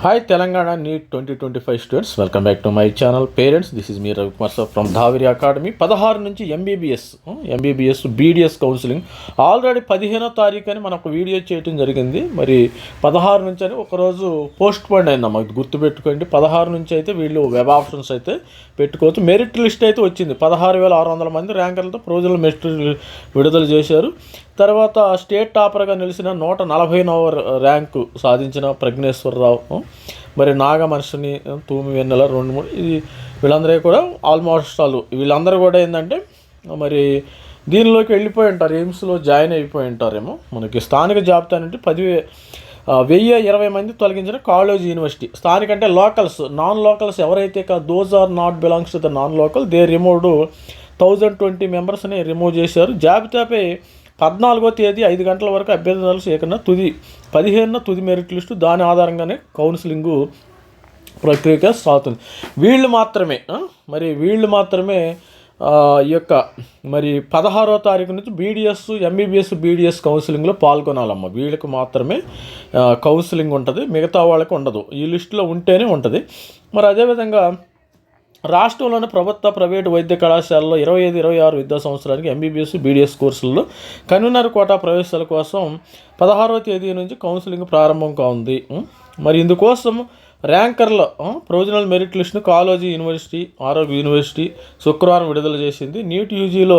Hi Telangana NEET twenty twenty five students welcome back to my channel parents this is me Ravikumar sir from Dhaviri academy పదహారు నుంచి MBBS MBBS BDS counselling already పదిహేనో తారీఖు అని మనం ఒక video చేయడం జరిగింది. మరి పదహారు నుంచి అని ఒకరోజు పోస్ట్ పోన్ అయిందమ్మా ఇది గుర్తుపెట్టుకోండి. పదహారు నుంచి అయితే వీళ్ళు వెబ్ ఆప్షన్స్ అయితే పెట్టుకోవచ్చు. మెరిట్ లిస్ట్ అయితే వచ్చింది. పదహారు వేల ఆరు వందల మంది ర్యాంకర్లతో ప్రొవిజనల్ మెరిట్ విడుదల చేశారు. తర్వాత స్టేట్ టాపర్గా నిలిచిన నూట నలభై ర్యాంకు సాధించిన ప్రజ్ఞేశ్వరరావు మరి నాగమనిషిని తూమి వెన్నెల రెండు మూడు ఇది వీళ్ళందరూ కూడా ఆల్మోస్ట్ ఆల్ వీళ్ళందరూ కూడా ఏంటంటే మరి దీనిలోకి వెళ్ళిపోయి ఉంటారు ఎయిమ్స్లో జాయిన్ అయిపోయి ఉంటారేమో. మనకి స్థానిక జాబితా అంటే పది వెయ్యి ఇరవై మంది తొలగించిన కాలేజ్ యూనివర్సిటీ. స్థానిక అంటే లోకల్స్ నాన్ లోకల్స్ ఎవరైతే those are not belongs to the non local they removed thousand twenty మెంబర్స్ని రిమూవ్ చేశారు. జాబితాపై పద్నాలుగో తేదీ ఐదు గంటల వరకు అభ్యర్థనలు సేకరణ తుది పదిహేనున తుది మెరిట్ లిస్టు దాని ఆధారంగానే కౌన్సిలింగు ప్రక్రియ సాగుతుంది. వీళ్ళు మాత్రమే మరి వీళ్ళు మాత్రమే ఈ యొక్క మరి పదహారో తారీఖు నుంచి బీడిఎస్ ఎంబీబీఎస్ బీడిఎస్ కౌన్సిలింగ్లో పాల్గొనాలమ్మ. వీళ్ళకి మాత్రమే కౌన్సిలింగ్ ఉంటుంది. మిగతా వాళ్ళకి ఉండదు. ఈ లిస్టులో ఉంటేనే ఉంటుంది. మరి అదేవిధంగా రాష్ట్రంలోని ప్రభుత్వ ప్రైవేటు వైద్య కళాశాలలో ఇరవై ఐదు ఇరవై ఆరు విద్యా సంవత్సరానికి ఎంబీబీఎస్ బీడీఎస్ కోర్సుల్లో కన్వీనర్ కోటా ప్రవేశాల కోసం పదహారవ తేదీ నుంచి కౌన్సిలింగ్ ప్రారంభం కానుంది. మరి ఇందుకోసం ర్యాంకర్ల ప్రొవిజనల్ మెరిట్ లిస్టును కాలేజీ యూనివర్సిటీ ఆరోగ్య యూనివర్సిటీ శుక్రవారం విడుదల చేసింది. నీట్ యూజీలో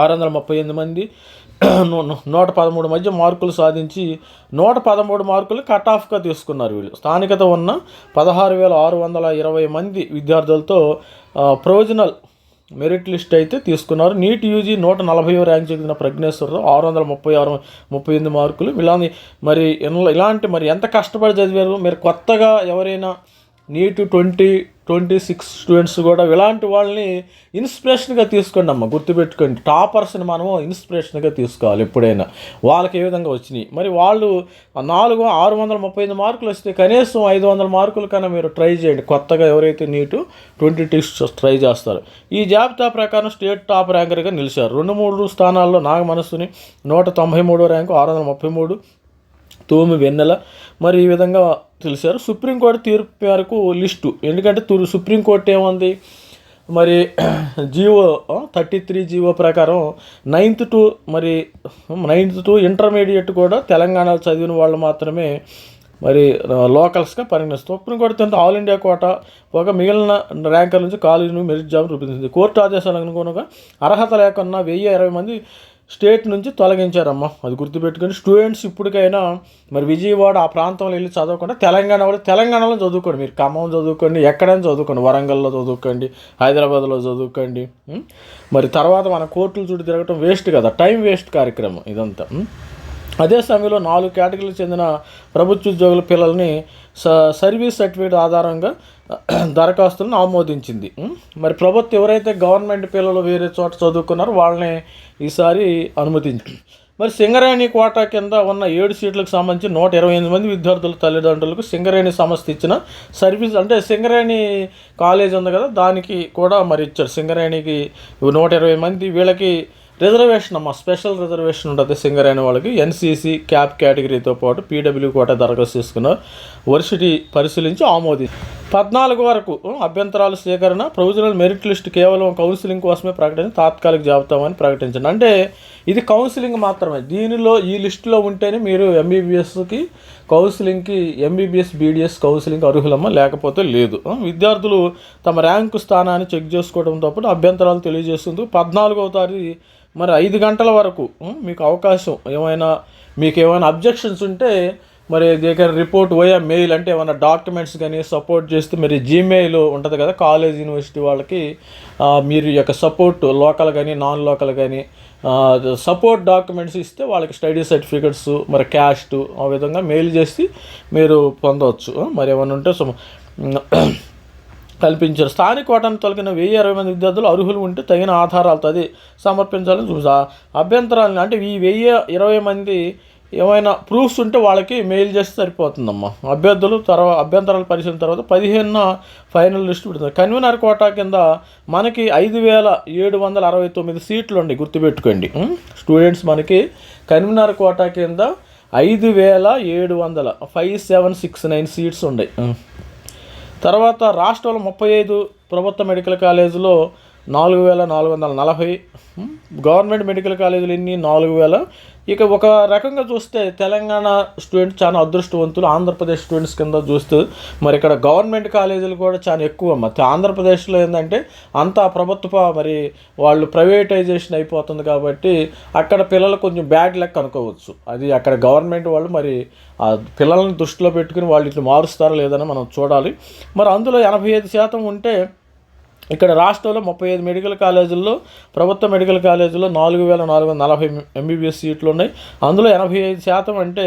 ఆరు వందల ముప్పై ఎనిమిది మంది నూట పదమూడు మధ్య మార్కులు సాధించి నూట పదమూడు మార్కులు కట్ ఆఫ్గా తీసుకున్నారు వీళ్ళు. స్థానికత ఉన్న పదహారు వేల ఆరు వందల ఇరవై మంది విద్యార్థులతో ప్రొవిజనల్ మెరిట్ లిస్ట్ అయితే తీసుకున్నారు. నీట్ యూజీ నూట నలభై ర్యాంక్ చెందిన ప్రజ్ఞేశ్వరరావు ఆరు వందల ముప్పై ఆరు ముప్పై ఎనిమిది మార్కులు. ఇలాంటి మరి ఇలాంటి మరి ఎంత కష్టపడి చదివారు? మీరు కొత్తగా ఎవరైనా NEET twenty twenty six students కూడా ఇలాంటి వాళ్ళని ఇన్స్పిరేషన్గా తీసుకోండి అమ్మ గుర్తుపెట్టుకోండి. టాపర్స్ని మనము ఇన్స్పిరేషన్గా తీసుకోవాలి ఎప్పుడైనా. వాళ్ళకి ఏ విధంగా వచ్చినాయి? మరి వాళ్ళు నాలుగు ఆరు వందల ముప్పై ఐదు మార్కులు వస్తే కనీసం ఐదు వందల మార్కుల కన్నా మీరు ట్రై చేయండి. కొత్తగా ఎవరైతే నీటు ట్వంటీ టిక్స్ ట్రై చేస్తారు. ఈ జాబితా ప్రకారం స్టేట్ టాప్ ర్యాంకర్గా నిలిచారు. రెండు మూడు స్థానాల్లో నాగ మనస్సుని నూట తొంభై మూడో ర్యాంకు ఆరు వందల ముప్పై మూడు తూమి వెన్నెల. మరి ఈ విధంగా తెలిసారు సుప్రీంకోర్టు తీర్పు మేరకు లిస్టు. ఎందుకంటే తూరు సుప్రీంకోర్టు ఏముంది? మరి జీవో థర్టీ త్రీ జీవో ప్రకారం నైన్త్ టు మరి నైన్త్ టు ఇంటర్మీడియట్ కూడా తెలంగాణలో చదివిన వాళ్ళు మాత్రమే మరి లోకల్స్గా పరిగణిస్తాం సుప్రీంకోర్టు తింటే ఆల్ ఇండియా కోట ఒక మిగిలిన ర్యాంకర్ నుంచి కాలేజీని మెరిట్ జాబ్ రూపొందించింది. కోర్టు ఆదేశాలకు అనుగుణంగా అర్హత లేకున్నా వెయ్యి ఇరవై మంది స్టేట్ నుంచి తొలగించారమ్మా. అది గుర్తుపెట్టుకొని స్టూడెంట్స్ ఇప్పటికైనా మరి విజయవాడ ఆ ప్రాంతంలో వెళ్ళి చదవకుండా తెలంగాణ వాళ్ళు తెలంగాణలో చదువుకోండి. మీరు ఖమ్మం చదువుకోండి ఎక్కడైనా చదువుకోండి వరంగల్లో చదువుకోండి హైదరాబాద్లో చదువుకోండి మరి తర్వాత మన కోర్టులు చుట్టూ తిరగటం వేస్ట్ కదా. టైం వేస్ట్ కార్యక్రమం ఇదంతా అదే సమయంలో నాలుగు కేటగిరీలకు చెందిన ప్రభుత్వ ఉద్యోగుల పిల్లల్ని స సర్వీస్ సర్టిఫికేట్ ఆధారంగా దరఖాస్తులను ఆమోదించింది. మరి ప్రభుత్వం ఎవరైతే గవర్నమెంట్ పిల్లలు వేరే చోట చదువుకున్నారో వాళ్ళని ఈసారి అనుమతించింది. మరి సింగరేణి కోటా కింద ఉన్న ఏడు సీట్లకు సంబంధించి నూట ఇరవై ఎనిమిది మంది విద్యార్థుల తల్లిదండ్రులకు సింగరేణి సంస్థ ఇచ్చిన సర్వీస్ అంటే సింగరేణి కాలేజ్ ఉంది కదా దానికి కూడా మరి ఇచ్చారు. సింగరేణికి నూట ఇరవై మంది వీళ్ళకి రిజర్వేషన్ అమ్మ స్పెషల్ రిజర్వేషన్ ఉంటుంది సింగర్ అయిన వాళ్ళకి. ఎన్సీసీ క్యాప్ కేటగిరీతో పాటు పీడబ్ల్యూ కోట దరఖాస్తు చేసుకున్నారు వర్సిటీ పరిశీలించి ఆమోది పద్నాలుగు వరకు అభ్యంతరాల సేకరణ ప్రొవిజనల్ మెరిట్ లిస్ట్ కేవలం కౌన్సిలింగ్ కోసమే ప్రకటించి తాత్కాలిక జాబితామని ప్రకటించండి అంటే ఇది కౌన్సిలింగ్ మాత్రమే. దీనిలో ఈ లిస్టులో ఉంటేనే మీరు ఎంబీబీఎస్కి కౌన్సిలింగ్కి ఎంబీబీఎస్ బీడీఎస్ కౌన్సిలింగ్ అర్హులమ్మ లేకపోతే లేదు. విద్యార్థులు తమ ర్యాంకు స్థానాన్ని చెక్ చేసుకోవడంతో పాటు అభ్యంతరాలు తెలియజేస్తుంది పద్నాలుగవ తారీఖు మరి ఐదు గంటల వరకు మీకు అవకాశం. ఏమైనా మీకు ఏమైనా అబ్జెక్షన్స్ ఉంటే మరి దగ్గర రిపోర్ట్ పోయా మెయిల్ అంటే ఏమైనా డాక్యుమెంట్స్ కానీ సపోర్ట్ చేస్తే మరి జీమెయిల్ ఉంటుంది కదా కాలేజ్ యూనివర్సిటీ వాళ్ళకి మీరు యొక్క సపోర్ట్ లోకల్ కానీ నాన్ లోకల్ కానీ సపోర్ట్ డాక్యుమెంట్స్ ఇస్తే వాళ్ళకి స్టడీ సర్టిఫికెట్స్ మరి క్యాస్ట్ ఆ విధంగా మెయిల్ చేసి మీరు పొందవచ్చు. మరి ఏమైనా ఉంటే కల్పించారు. స్థానిక కోటాను తొలగిన వెయ్యి అరవై మంది విద్యార్థులు అర్హులు ఉంటే తగిన ఆధారాలతో అది సమర్పించాలని చూసా. అభ్యంతరాలను అంటే ఈ వెయ్యి ఇరవై మంది ఏమైనా ప్రూఫ్స్ ఉంటే వాళ్ళకి మెయిల్ చేస్తే సరిపోతుందమ్మా. అభ్యర్థులు తర్వాత అభ్యంతరాలు పరిశీలన తర్వాత పదిహేనున ఫైనల్ లిస్ట్ పెడుతుంది కన్వీనర్ కోటా కింద మనకి ఐదు వేల ఏడు వందల అరవై తొమ్మిది సీట్లు ఉండి గుర్తుపెట్టుకోండి. స్టూడెంట్స్ మనకి కన్వీనర్ కోటా కింద ఐదు వేల ఏడు వందల five seven six nine seats ఉన్నాయి తర్వాత రాష్ట్రంలో ముప్పై ఐదు ప్రభుత్వ మెడికల్ కాలేజీలో నాలుగు వేల నాలుగు వందల నలభై గవర్నమెంట్ మెడికల్ కాలేజీలు ఎన్ని నాలుగు వేల. ఇక ఒక రకంగా చూస్తే తెలంగాణ స్టూడెంట్ చాలా అదృష్టవంతులు ఆంధ్రప్రదేశ్ స్టూడెంట్స్ కింద చూస్తూ మరి ఇక్కడ గవర్నమెంట్ కాలేజీలు కూడా చాలా ఎక్కువ. మరి ఆంధ్రప్రదేశ్లో ఏంటంటే అంతా ప్రభుత్వ మరి వాళ్ళు ప్రైవేటైజేషన్ అయిపోతుంది కాబట్టి అక్కడ పిల్లలు కొంచెం బ్యాడ్ లెక్ అనుకోవచ్చు. అది అక్కడ గవర్నమెంట్ వాళ్ళు మరి ఆ పిల్లల్ని దృష్టిలో పెట్టుకుని వాళ్ళు ఇట్లా మారుస్తారా లేదని మనం చూడాలి. మరి అందులో ఎనభై ఐదు శాతం ఉంటే ఇక్కడ రాష్ట్రంలో ముప్పై ఐదు మెడికల్ కాలేజీల్లో ప్రభుత్వ మెడికల్ కాలేజీలో నాలుగు వేల నాలుగు వందల నలభై ఎంబీబీఎస్ సీట్లు ఉన్నాయి. అందులో ఎనభై ఐదు శాతం అంటే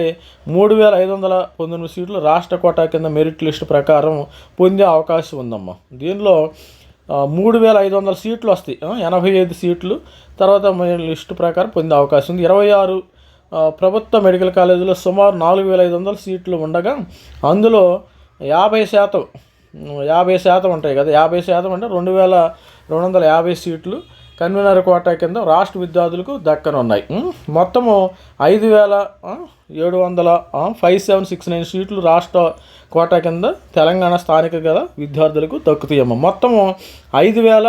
మూడు వేల ఐదు వందల పంతొమ్మిది సీట్లు రాష్ట్ర కోటా కింద మెరిట్ లిస్ట్ ప్రకారం పొందే అవకాశం ఉందమ్మా. దీనిలో మూడు వేల ఐదు వందల సీట్లు వస్తాయి. ఎనభై ఐదు సీట్లు. తర్వాత లిస్టు ప్రకారం పొందే అవకాశం ఉంది. ఇరవై ఆరు ప్రభుత్వ మెడికల్ కాలేజీలో సుమారు నాలుగు వేల ఐదు వందల సీట్లు ఉండగా అందులో యాభై శాతం యాభై శాతం ఉంటాయి కదా యాభై శాతం అంటే రెండు వేల రెండు వందల యాభై సీట్లు కన్వీనర్ కోటా కింద రాష్ట్ర విద్యార్థులకు దక్కనున్నాయి. మొత్తము ఐదు వేల ఏడు వందల ఫైవ్ సెవెన్ సిక్స్ నైన్ సీట్లు రాష్ట్ర కోటా కింద తెలంగాణ స్థానిక గల విద్యార్థులకు దక్కుతాయమ్మ. మొత్తము ఐదు వేల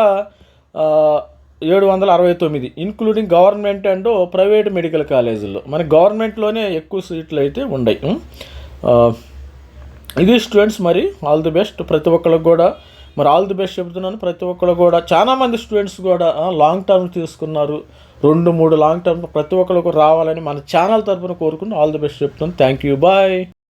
ఏడు వందల అరవై తొమ్మిది including government and private medical కాలేజీల్లో మన గవర్నమెంట్లోనే ఎక్కువ సీట్లు అయితే ఉన్నాయి ఇది స్టూడెంట్స్ మరి ఆల్ ది బెస్ట్ ప్రతి ఒక్కరికి కూడా మరి ఆల్ ది బెస్ట్ చెబుతున్నాను. ప్రతి ఒక్కరు కూడా చాలా మంది స్టూడెంట్స్ కూడా లాంగ్ టర్మ్ తీసుకున్నారు. రెండు మూడు లాంగ్ టర్మ్ ప్రతి ఒక్కరికి రావాలని మన ఛానల్ తరపున కోరుకుని ఆల్ ది బెస్ట్ చెప్తున్నాను. Thank you bye